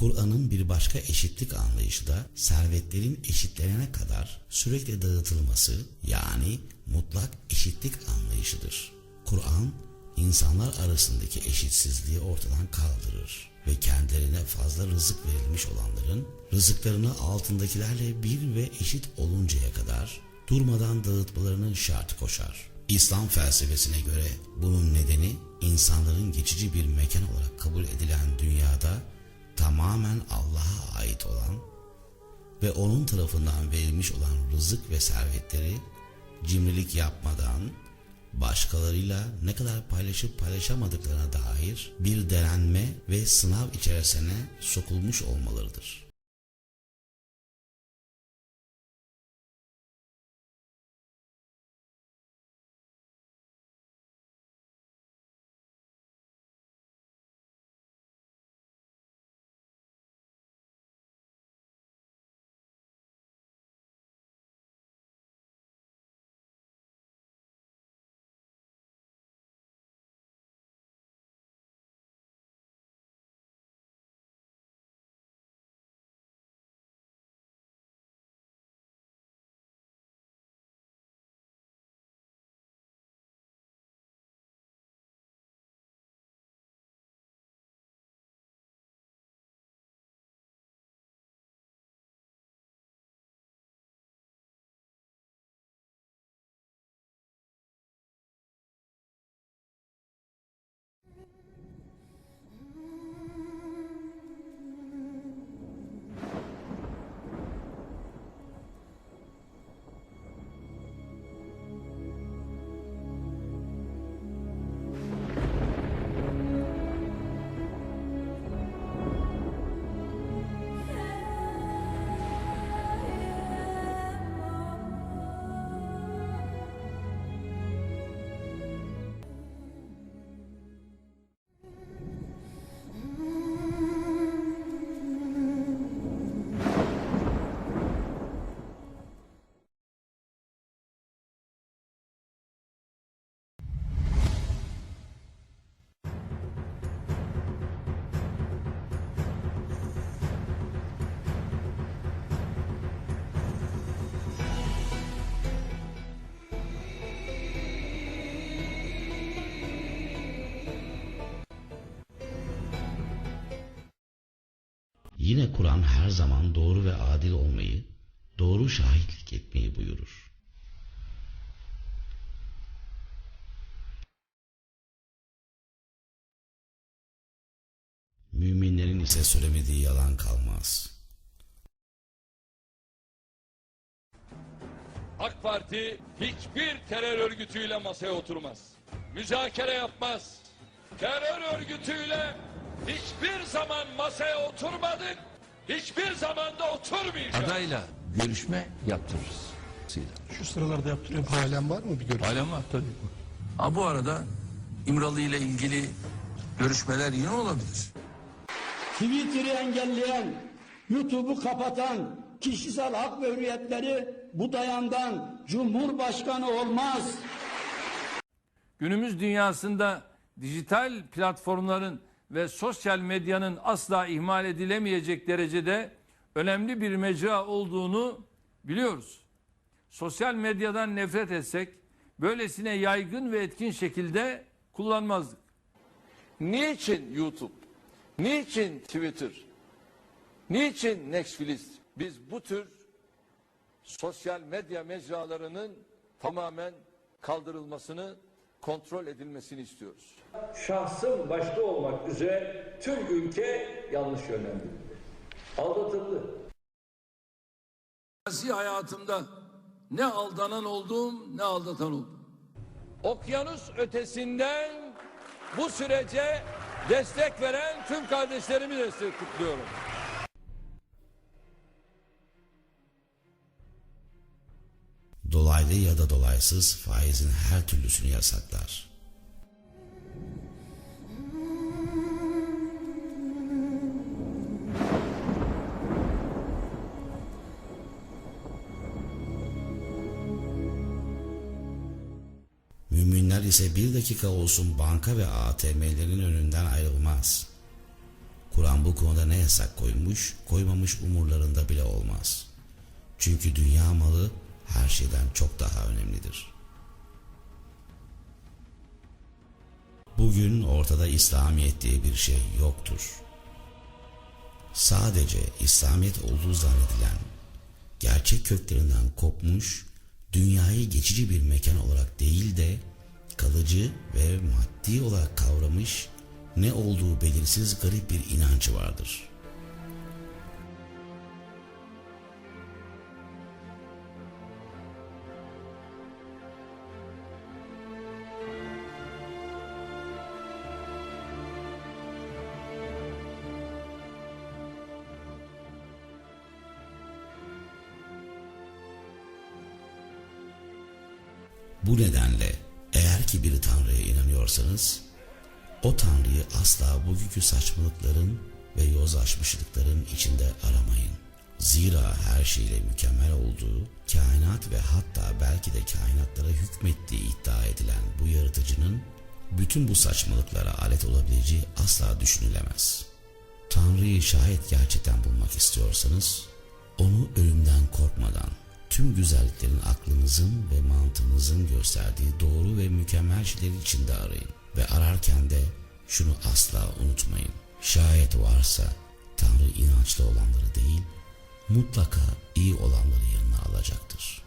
Kur'an'ın bir başka eşitlik anlayışı da servetlerin eşitlenene kadar sürekli dağıtılması yani mutlak eşitlik anlayışıdır. Kur'an insanlar arasındaki eşitsizliği ortadan kaldırır ve kendilerine fazla rızık verilmiş olanların rızıklarını altındakilerle bir ve eşit oluncaya kadar durmadan dağıtmalarının şartı koşar. İslam felsefesine göre bunun nedeni insanların geçici bir mekan olarak kabul edilen dünyada tamamen Allah'a ait olan ve onun tarafından verilmiş olan rızık ve servetleri cimrilik yapmadan başkalarıyla ne kadar paylaşıp paylaşamadıklarına dair bir denenme ve sınav içerisine sokulmuş olmalarıdır. Yine Kur'an her zaman doğru ve adil olmayı, doğru şahitlik etmeyi buyurur. Müminlerin ise söylemediği yalan kalmaz. AK Parti hiçbir terör örgütüyle masaya oturmaz. Müzakere yapmaz. Terör örgütüyle hiçbir zaman masaya oturmadık. Hiçbir zaman da oturmayacağız. adayla görüşme yaptırırız. Şu sıralarda yaptırıyorum. Halen var mı bir görüş? Halen var tabii. Ha bu arada İmralı ile ilgili görüşmeler yine olabilir. Twitter'ı engelleyen, YouTube'u kapatan, kişisel hak ve hürriyetleri bu dayandan Cumhurbaşkanı olmaz. Günümüz dünyasında dijital platformların ve sosyal medyanın asla ihmal edilemeyecek derecede önemli bir mecra olduğunu biliyoruz. Sosyal medyadan nefret etsek böylesine yaygın ve etkin şekilde kullanmazdık. Niçin YouTube? Niçin Twitter? Niçin Netflix? Biz bu tür sosyal medya mecralarının tamamen kaldırılmasını, kontrol edilmesini istiyoruz. şahsım başta olmak üzere tüm ülke yanlış yönlendirildi. Aldatıldı. Siyasi hayatımda ne aldanan oldum ne aldatan oldum. Okyanus ötesinden bu sürece destek veren tüm kardeşlerimi destek kutluyorum. Dolaylı ya da dolaysız faizin her türlüsünü yasaklar. Müminler ise bir dakika olsun banka ve ATM'lerin önünden ayrılmaz. Kur'an bu konuda ne yasak koymuş, koymamış umurlarında bile olmaz. Çünkü dünya malı her şeyden çok daha önemlidir. Bugün ortada İslamiyet diye bir şey yoktur. Sadece İslamiyet olduğu zannedilen, gerçek köklerinden kopmuş, dünyayı geçici bir mekan olarak değil de kalıcı ve maddi olarak kavramış, ne olduğu belirsiz garip bir inancı vardır. Bu nedenle eğer ki bir tanrıya inanıyorsanız o tanrıyı asla bugünkü saçmalıkların ve yozlaşmışlıkların içinde aramayın. Zira her şeyle mükemmel olduğu, kainat ve hatta belki de kainatlara hükmettiği iddia edilen bu yaratıcının bütün bu saçmalıklara alet olabileceği asla düşünülemez. Tanrı'yı şayet gerçekten bulmak istiyorsanız, onu ölümden korkmadan, tüm güzelliklerin aklınızın ve mantığınızın gösterdiği doğru ve mükemmel şeyler içinde arayın. Ve ararken de şunu asla unutmayın. Şayet varsa Tanrı inançlı olanları değil, mutlaka iyi olanları yanına alacaktır.